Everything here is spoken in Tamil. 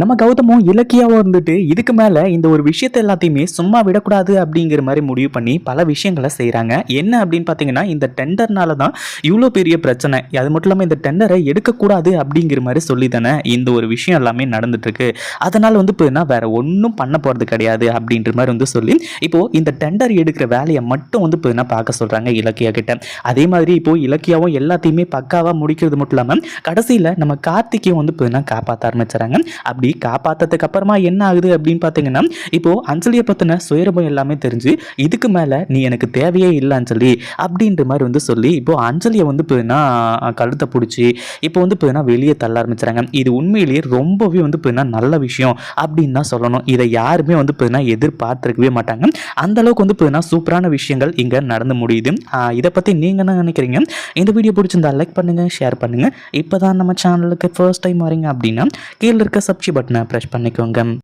நம்ம கௌதமும் இலக்கியாவும் இருந்துட்டு இதுக்கு மேலே இந்த ஒரு விஷயத்தை எல்லாத்தையுமே சும்மா விடக்கூடாது அப்படிங்கிற மாதிரி முடிவு பண்ணி பல விஷயங்களை செய்கிறாங்க என்ன அப்படின்னு பார்த்தீங்கன்னா இந்த டெண்டர்னால தான் இவ்வளோ பெரிய பிரச்சனை. அது மட்டும் இல்லாமல் இந்த டெண்டரை எடுக்கக்கூடாது அப்படிங்கிற மாதிரி சொல்லி தானே இந்த ஒரு விஷயம் எல்லாமே நடந்துட்டுருக்கு. அதனால் வந்து இப்போ வேற ஒன்றும் பண்ண போகிறது கிடையாது அப்படின்ற மாதிரி வந்து சொல்லி இப்போது இந்த டெண்டர் எடுக்கிற வேலையை மட்டும் வந்து இப்போ பார்க்க சொல்கிறாங்க இலக்கியா கிட்ட. அதே மாதிரி இப்போது இலக்கியாவும் எல்லாத்தையுமே பக்காவாக முடிக்கிறது மட்டும் இல்லாமல் கடைசியில் நம்ம கார்த்திகையும் வந்து இப்போ காப்பாற்ற ஆரம்பிச்சுறாங்க அப்படி காப்பாற்றதுக்கு அப்புறமா என்ன ஆகுது அப்படின்னு பார்த்தீங்கன்னா இப்போ அஞ்சலியை பற்றின சுயரபம் எல்லாமே தெரிஞ்சு இதுக்கு மேலே நீ எனக்கு தேவையே இல்லை அஞ்சலி அப்படின்ற மாதிரி வந்து சொல்லி இப்போ அஞ்சலியை வந்து இப்போ கழுத்தை பிடிச்சி இப்போ வந்து இப்போ வெளியே தள்ள ஆரம்பிச்சுறாங்க. இது உண்மையிலேயே ரொம்பவே வந்து இப்போ நல்ல விஷயம் அப்படின்னு தான் சொல்லணும். இதை யாருமே வந்து இப்போ எதிர்பார்த்துருக்கவே மாட்டாங்க. அந்த அளவுக்கு வந்து இப்போ சூப்பரான விஷயங்கள் இங்கே நடந்து முடியுது. இதை பற்றி நீங்கள் என்ன நினைக்கிறீங்க? இந்த வீடியோ பிடிச்சிருந்தா லைக் பண்ணுங்கள் ஷேர் பண்ணுங்கள் இப்போ தான் நம்ம சேனலுக்கு ஃபர்ஸ்ட் டைம் வரீங்க அப்படின்னா கீழே இருக்க சப்ஸ்கிரைப் பட்டனை ப்ரெஸ் பண்ணிக்கோங்க.